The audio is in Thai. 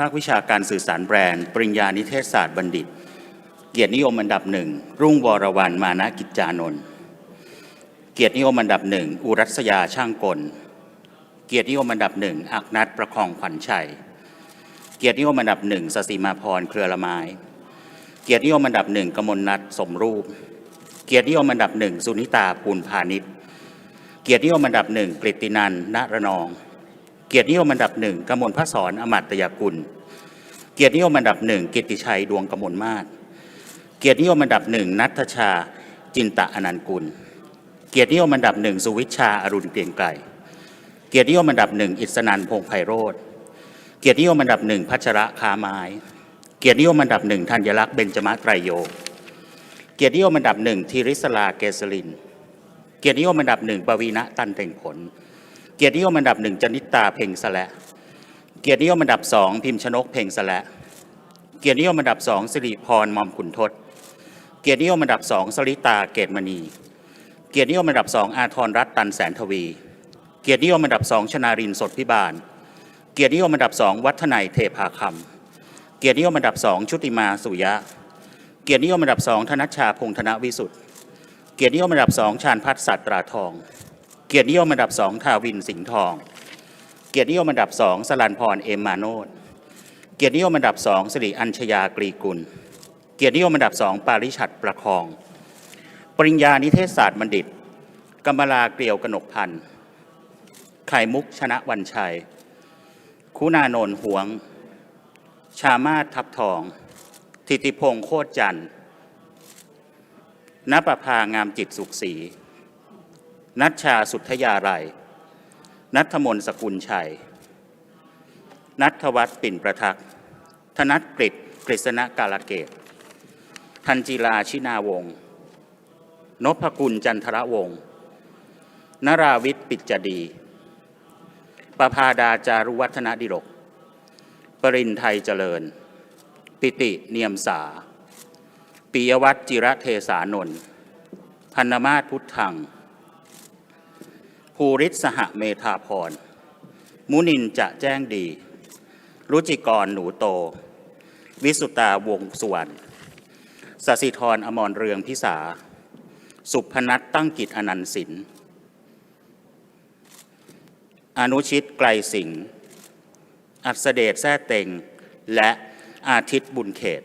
ภาควิชาการสื่อสารแบรนด์ ปริญญานิเทศศาสตร์บัณฑิต เกียรตินิยมอันดับหนึ่ง รุ่งวรวรรณมานะกิจจานนท์เกียรตินิยมอันดับหนึ่ง อุรัสยาช่างกล เกียรตินิยมอันดับหนึ่ง อักนัทประคองขวัญชัย เกียรตินิยมอันดับหนึ่งสสิมาพรเครือละไม้ เกียรตินิยมอันดับหนึ่งกมลนัทสมรูป เกียรตินิยมอันดับหนึ่งสุนิตาภูลพาณิชย์ เกียรตินิยมอันดับหนึ่งกฤตินันท์ณระนอง เกียรตินิยมอันดับหนึ่งกมลพระสอนอมัตยกุล เกียรตินิยมอันดับหนึ่งกิติชัยดวงกมลมาศเกียรตินิยมอันดับหนึ่งนัทชาจินตะอนันกุล เกียรตินิยมอันดับหนึ่งสุวิชาอรุณเกรียงไกรเกียรตินิยมอันดับหนึ่งอิสนันพงไพโรธเกียรตินิยมอันดับหนึ่งพัชระคาไม้เกียรตินิยมอันดับหนึ่งธัญลักษณ์เบญจมะไตรโย เกียรตินิยมอันดับหนึ่งธีริศลาเกษริน เกียรตินิยมอันดับหนึ่งปวีณะตันเต่งผล เกียรตินิยมอันดับหนึ่งจนิตาเพ่งสละเกียรตินิยมอันดับสองพิมพ์ชนกเพ่งสละเกียรตินิยมอันดับสองสิริพรมอมขุนทศ เกียรตินิยมอันดับสองสลิตาเกตมณี เกียรตินิยมอันดับสองอาทรรัตน์ตันแสนทวี เกียรตินิยมอันดับสองชนารินสดพิบาล เกียรตินิยมอันดับสองวัฒนัยเทพาคำเกียรตินิยมอันดับสองชุติมาสุยะ เกียรตินิยมอันดับสองธนัชชาพงษ์ธนวิสุทธ์เกียรตินิยมอันดับสองชาญพัฒน์สัตราทอง เกียรตินิยมอันดับสองทาวินสิงห์ทอง เกียรตินิยมอันดับสองสลันพรเอมมาโนดเกียรตินิยมอันดับสองสิริอัญชยากรีกุล เกียรตินิยมอันดับสองปาริชัดประคอง ปริญญานิเทศศาสตร์บัณฑิตกำมลาเกลียวกนกพันธ์ไข่มุกชนะวันชัย คุณานนท์หวง ชามาศทับทองทิติพงษ์โคตรจันทร์ณประภางามจิตสุขศรี นัชชาสุทธยาไรยนัทมนสกุลชัย นัทวัฒน์ปิ่นประทักษ์ธนัทกฤษกฤษณกาลเกต ทันจิลาชินาวงศ์นพกุลจันทรวงศ์นราวิทย์ปิจดี ประภาดาจารุวัฒนดิรก ปรินไทยเจริญ ปิติเนียมสาปิยวัตรจิระเทสานนท์พันนมาศพุทธัง ภูริศสหเมธาพร มุนินจะแจ้งดี รุจิกรหนูโต วิสุตาวงสุวรรณสสิธรอมรเรืองพิสา สุพนัทตั้งกิจอนันต์สิน อนุชิตไกลสิงห์อัศเดชแท้เต็ง และอาทิตย์บุญเขต